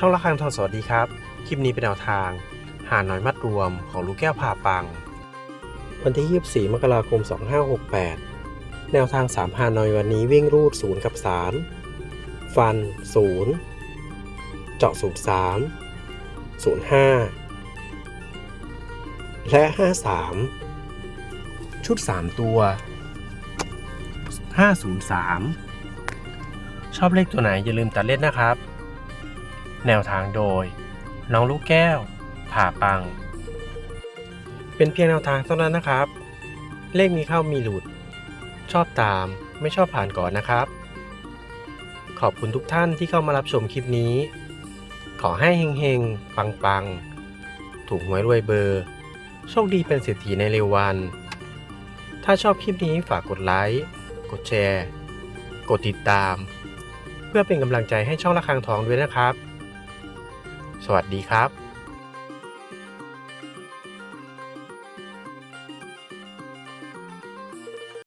ช่องละครังทองสวัสดีครับ คลิปนี้เป็นแนวทาง หาหน้อยมัดรวมของลูกแก้วผ่าปัง วันที่ 24 มกราคม 2568 แนวทาง 3 หาหน้อยวันนี้วิ่งรูด 0 กับ 3 ฟัน 0 เจาะสูตร3 05 และ 53 ชุด 3 ตัว 503 ชอบเลขตัวไหนอย่าลืมตัดเล่นนะครับ แนวทางโดย น้องลูกแก้ว ผ่าปัง เป็นเพียงแนวทางเท่านั้นนะครับ เลขมีเข้ามีหลุด ชอบตามไม่ชอบผ่านก่อนนะครับ ขอบคุณทุกท่านที่เข้ามารับชมคลิปนี้ ขอให้เฮงๆ ปังๆ ถูกหวยรวยเบอร์ โชคดีเป็นเศรษฐีในเร็ววัน ถ้าชอบคลิปนี้ฝากกดไลค์ กดแชร์ กดติดตาม เพื่อเป็นกำลังใจให้ช่องระฆังทองด้วยนะครับ สวัสดีครับ